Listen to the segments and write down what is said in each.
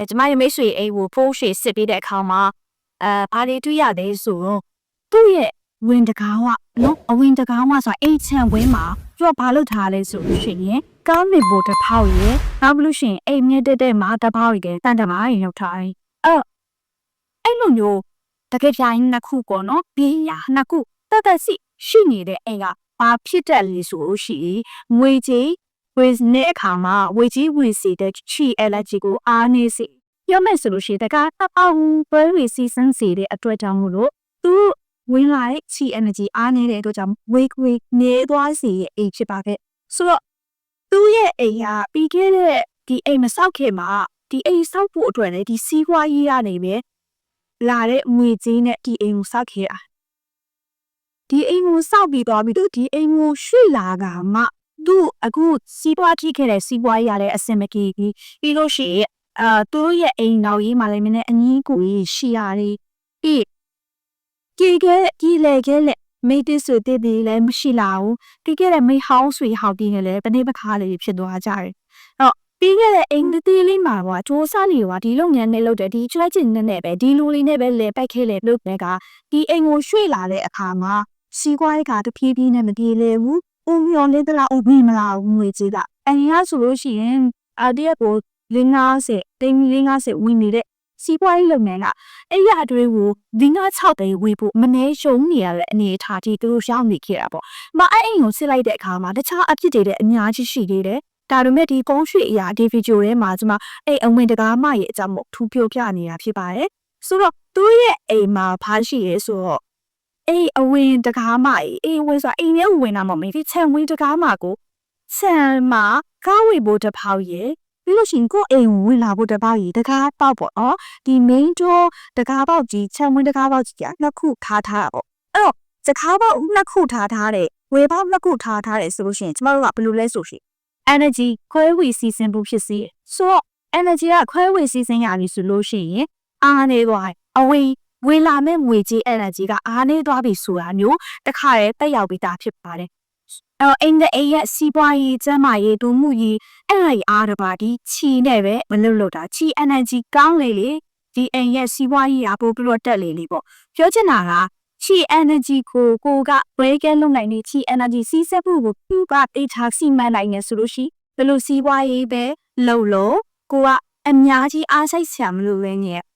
အဲကျမရဲ့မိတ်ဆွေအိမ်ကိုဖိုးရွှေစစ်ပေးတဲ့အခါမှာအဲဘာတွေတွေ့ရလဲဆိုတော့သူ့ရဲ့ဝင်တကားဝနော်အဝင်တကားဝဆိုတာအိတ်ချန်ဝင်းမှာသူကဘာလုပ်ထားလဲဆိုလို့ရှိရင်ကားမစ်ဘိုတစ်ဖောက်ရယ်နောက်ပြီးလို့ရှိရင်အိမ်မြက်တက်တဲ့မှာတစ်ဖောက်ရယ်တန်တမားရယ်ရောက်ထားတယ်အဲ့အဲ့လိုမျိုးတကယ်ပြိုင်နှစ်ခုပေါ့နော်ဘေးရနှစ်ခုတက်တက်စီရှိနေတဲ့အိမ်ကဘာဖြစ်တတ်လဲဆိုလို့ရှိရင်ငွေကြီး ဝေတဲ့အခါမှာဝေကြီးဝေစီတဲ့ချီ allergy ကိုအားနေစေပြောမယ်ဆိုလို့ရှိရင်တကားတစ်ပေါင်ပွဲဝေစီစန်းစေတဲ့အတွက်ကြောင့်မို့လို့သူဝင်လာတဲ့ချီ energy အားနေတဲ့အတွက်ကြောင့်ဝေဝေနေသွားစေရဲ့အိမ်ဖြစ်ပါခဲ့ဆိုတော့သူ့ရဲ့အိမ်ကပြီးခဲ့တဲ့ဒီအိမ်မဆောက်ခင်မှာဒီအိမ်ဆောက်ဖို့အတွက်လည်းဒီစီးပွားရေးရနေပဲလာတဲ့ငွေကြေးနဲ့ဒီအိမ်ကိုဆောက်ခဲ့တာဒီအိမ်ကိုဆောက်ပြီးတော့ပြီးတော့ဒီအိမ်ကိုရွှေ့လာကမှ သူအခုစီးပွားထိခဲ့တဲ့စီးပွားရေးရတဲ့အစင်မပြေဘူးပြီးလို့ရှိရင်အာသူတို့ရဲ့အိမ်တော်ရေးမှလည်းမင်းနဲ့အငင်းကိုကြီးရှိရတယ်ပြီးကြေကဲဒီလေကဲလေမိတ်တဆွေတည်တည်လည်းမရှိလာဘူးတီးခဲ့တဲ့မိဟောင်းဆွေဟောက်ပြီးနေလေပနေပခါလေးဖြစ်သွားကြတယ်တော့ပြီးခဲ့တဲ့အိမ်တည်လေးမှာကွာစူးစမ်းနေကွာဒီလုပ်ငန်းနဲ့လုပ်တယ်ဒီကျွဲကျင်နဲ့နဲ့ပဲဒီလူလေးနဲ့ပဲလေပိုက်ခဲလေလုပ်တဲ့ကဒီအိမ်ကိုရွှေ့လာတဲ့အခါမှာစီးပွားရေးကတပြေးပြေးနဲ့မပြေလေဘူး ဦးမျော်လေးတလားဦးမီမလားငွေကြေးလားအရင်ကဆိုလို့ရှိရင်အတရက်ကို50တိမ်50ဝင်နေတဲ့စီးပွားရေးလုပ်ငန်းကအဲ့ရအတွင်းကိုဒီငါ6တိမ်ဝေဖို့မနေရှုံနေရတဲ့အနေအထားကြီးသူတို့ရောက်နေခဲ့တာပေါ့။မအဲ့အိမ်ကိုစစ်လိုက်တဲ့အခါမှာတခြားအဖြစ်တွေတဲ့အများကြီးရှိသေးတယ်။ဒါပေမဲ့ဒီကုန်းရွှေအရာဒီဗီဒီယိုထဲမှာကျွန်မအဲ့အဝင်တကားမရဲ့အကြောင်းမို့ထူးပြောပြနေတာဖြစ်ပါတယ်။ဆိုတော့သူ့ရဲ့အိမ်မှာဖားရှိရဲဆိုတော့ အေးအဝင်တကားမကြီးအေးဝင်ဆိုတာအိမ်ထဲဝင်တာမဟုတ်ဘူးဒီခြံဝင်တကားမကိုခြံမှာကားဝေဖို့တစ်ဖောက်ရယ်ပြီးလို့ရှိရင်ကိုယ့်အိမ်ကိုဝင်လာဖို့တစ်ပေါက်ရည်တကားပေါက်ပေါ့နော်ဒီ main door တကားပေါက်ကြီးခြံဝင်တကားပေါက်ကြီးကနှစ်ခုထားထားတာပေါ့အဲ့တော့တကားပေါက်နှစ်ခုထားထားတဲ့ဝေပေါက်နှစ်ခုထားထားတယ်ဆိုလို့ရှိရင်ကျမတို့ကဘယ်လိုလဲဆိုရှင် energy ခွဲဝေစီစဉ်ဖို့ဖြစ်စေဆိုတော့ energy ကခွဲဝေစီစဉ်ရပြီဆိုလို့ရှိရင်အားနေသွားအဝေး ဝေလာမဲ့ငွေကြီး energy ကအားနေသွားပြီဆိုတာမျိုးတခါတည်းတက်ရောက်ပြီးသားဖြစ်ပါတယ်အဲ့တော့အိမ်တဲ့အိမ်ရဲ့စီးပွားရေးကျန်းမာရေးဒုမှုရေးအဲ့ဒါကြီးအားတပါဒီချီနဲ့ပဲမလွတ်လွတ်တာချီ energy ကောင်းလေလေဒီအိမ်ရဲ့စီးပွားရေးအပိုးပြီးတော့တက်လေလေပေါ့ပြောချင်တာကချီ energy ကိုကိုက break လုပ်နိုင်နေချီ energy စီးစက်ဖို့ကိုသူကတေချာစီမံနိုင်နေဆိုလို့ရှိဘယ်လိုစီးပွားရေးပဲလုပ်လို့ကိုကအများကြီးအားစိတ်ဆရာမလို့ပဲညက်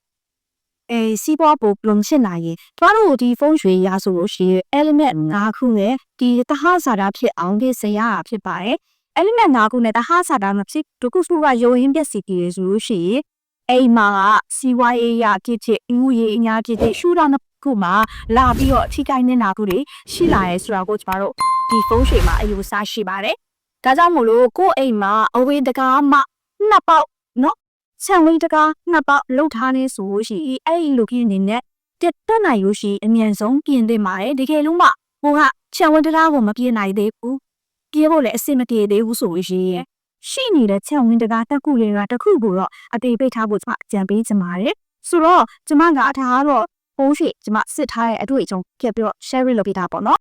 အဲစီးပွားပိုပလုံရှင်းနိုင်ရင်ကျမတို့ဒီဖုန်းရွှေရဆိုလို့ရှိရင် element ၅ခုနဲ့ဒီတဟဇာတာဖြစ်အောင်ဒီစရာဖြစ်ပါတယ် element ၅ခုနဲ့တဟဇာတာမဖြစ်ဒုက္ခစုကယုံရင်းပျက်စီးကြည့်ရဆိုလို့ရှိရင်အိမ်မှာကစီဝါရေးရဖြစ်ဖြစ်အမှုရေးအများဖြစ်ဖြစ်ရှူတာနှစ်ခုမှာလာပြီးတော့အထိကိုင်းနေတာခုတွေရှိလာရဲဆိုတာကိုကျမတို့ဒီဖုန်းရွှေမှာအယူဆရှိပါတယ်ဒါကြောင့်မို့လို့ကိုယ့်အိမ်မှာအဝေးတကားမှနှစ်ပေါက် နော်ဆံဝိတ်တကားနှစ်ပေါက်လှုပ်ထားနေဆိုလို့ရှိရင်အဲ့ဒီလူကြီးအနေနဲ့တက်တက်နိုင်လို့ရှိရင်အမြန်ဆုံးပြင်သင့်ပါတယ်တကယ်လို့မှဟိုကခြံဝတ်တရားကိုမပြင်နိုင်သေးဘူးပြေးဖို့လည်းအဆင်မပြေသေးဘူးဆိုလို့ရှိရင်ရှိနေတဲ့ခြံဝင်းတကားတက်ခုတွေကတစ်ခုကိုတော့အသေးပိတ်ထားဖို့ကျွန်မအကြံပေးချင်ပါတယ်ဆိုတော့ကျွန်မကအထားကတော့ဘိုးရှိကျွန်မစစ်ထားတဲ့အတွေ့အကြုံပြပြီးတော့ share လုပ်ပေးတာပေါ့နော်